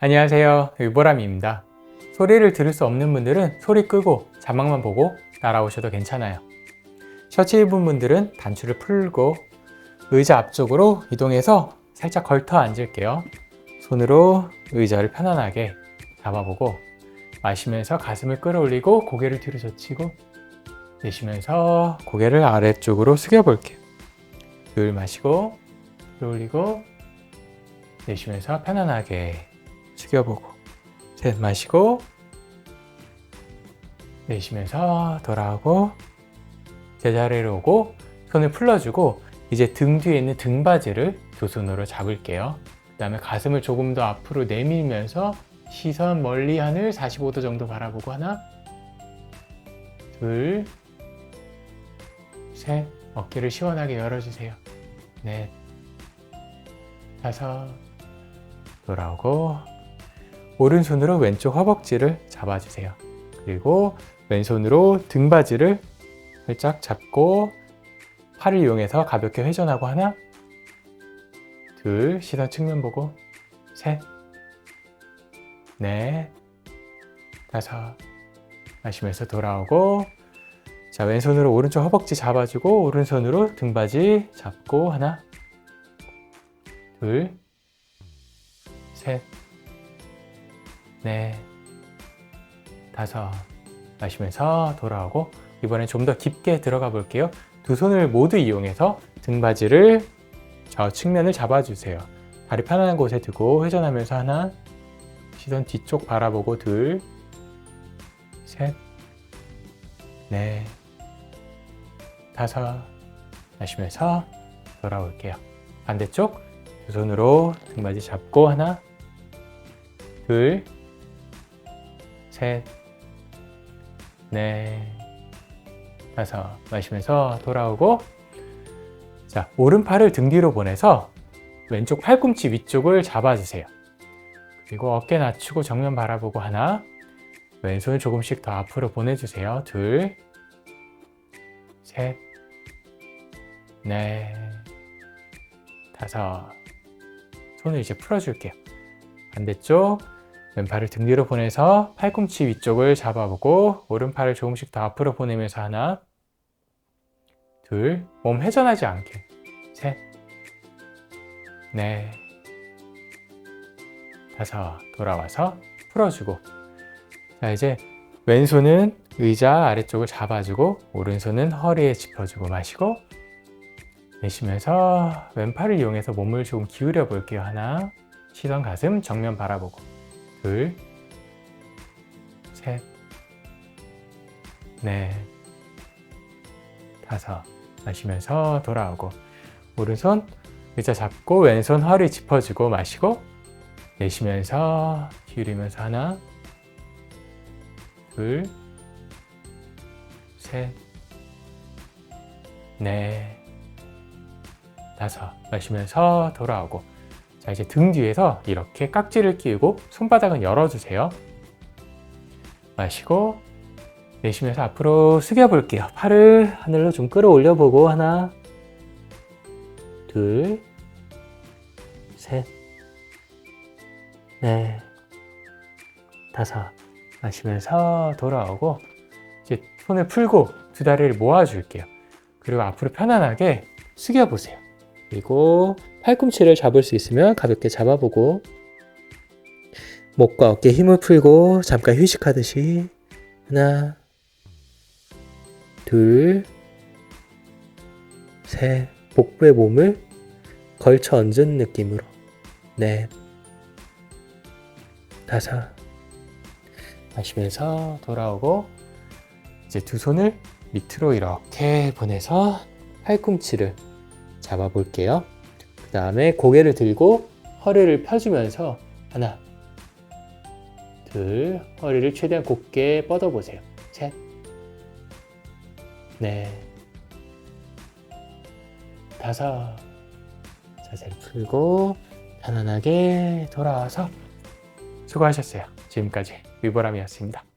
안녕하세요. 유보람입니다. 소리를 들을 수 없는 분들은 소리 끄고 자막만 보고 따라오셔도 괜찮아요. 셔츠 입은 분들은 단추를 풀고 의자 앞쪽으로 이동해서 살짝 걸터 앉을게요. 손으로 의자를 편안하게 잡아보고 마시면서 가슴을 끌어올리고 고개를 뒤로 젖히고 내쉬면서 고개를 아래쪽으로 숙여볼게요. 둘 마시고 끌어올리고 내쉬면서 편안하게 숙여보고 셋 마시고 내쉬면서 돌아오고 제자리로 오고 손을 풀러주고 이제 등 뒤에 있는 등받이를 두 손으로 잡을게요. 그 다음에 가슴을 조금 더 앞으로 내밀면서 시선 멀리 하늘 45도 정도 바라보고 하나 둘 셋 어깨를 시원하게 열어주세요. 넷 다섯 돌아오고 오른손으로 왼쪽 허벅지를 잡아주세요. 그리고 왼손으로 등받이를 살짝 잡고 팔을 이용해서 가볍게 회전하고 하나, 둘, 시선 측면 보고, 셋, 넷, 다섯, 마시면서 돌아오고, 자, 왼손으로 오른쪽 허벅지 잡아주고, 오른손으로 등받이 잡고, 하나, 둘, 셋, 넷, 다섯, 마시면서 돌아오고, 이번엔 좀 더 깊게 들어가 볼게요. 두 손을 모두 이용해서 등받이를 좌측면을 잡아주세요. 다리 편안한 곳에 두고 회전하면서 하나, 시선 뒤쪽 바라보고 둘, 셋, 넷, 다섯, 마시면서 돌아올게요. 반대쪽 두 손으로 등받이 잡고 하나, 둘, 셋, 넷, 다섯 마시면서 돌아오고 자 오른팔을 등 뒤로 보내서 왼쪽 팔꿈치 위쪽을 잡아주세요. 그리고 어깨 낮추고 정면 바라보고 하나 왼손을 조금씩 더 앞으로 보내주세요. 둘, 셋, 넷, 다섯 손을 이제 풀어줄게요. 반대쪽 왼팔을 등 뒤로 보내서 팔꿈치 위쪽을 잡아보고 오른팔을 조금씩 더 앞으로 보내면서 하나 둘, 몸 회전하지 않게. 셋, 넷, 다섯, 돌아와서 풀어주고. 자, 이제 왼손은 의자 아래쪽을 잡아주고, 오른손은 허리에 짚어주고 마시고, 내쉬면서 왼팔을 이용해서 몸을 조금 기울여 볼게요. 하나, 시선 가슴 정면 바라보고. 둘, 셋, 넷, 다섯. 마시면서 돌아오고 오른손 의자 잡고 왼손 허리 짚어주고 마시고 내쉬면서 기울이면서 하나 둘 셋 넷 다섯 마시면서 돌아오고 자 이제 등 뒤에서 이렇게 깍지를 끼우고 손바닥은 열어주세요 마시고 내쉬면서 앞으로 숙여 볼게요. 팔을 하늘로 좀 끌어올려 보고 하나, 둘, 셋, 넷, 다섯. 마시면서 돌아오고 이제 손을 풀고 두 다리를 모아 줄게요. 그리고 앞으로 편안하게 숙여 보세요. 그리고 팔꿈치를 잡을 수 있으면 가볍게 잡아보고 목과 어깨 힘을 풀고 잠깐 휴식하듯이 하나 둘, 셋, 복부의 몸을 걸쳐 얹은 느낌으로. 넷, 다섯. 마시면서 돌아오고, 이제 두 손을 밑으로 이렇게 보내서 팔꿈치를 잡아 볼게요. 그 다음에 고개를 들고 허리를 펴주면서 하나, 둘, 허리를 최대한 곧게 뻗어 보세요. 셋, 네. 다섯. 자세를 풀고 편안하게 돌아와서 수고하셨어요. 지금까지 위보람이었습니다.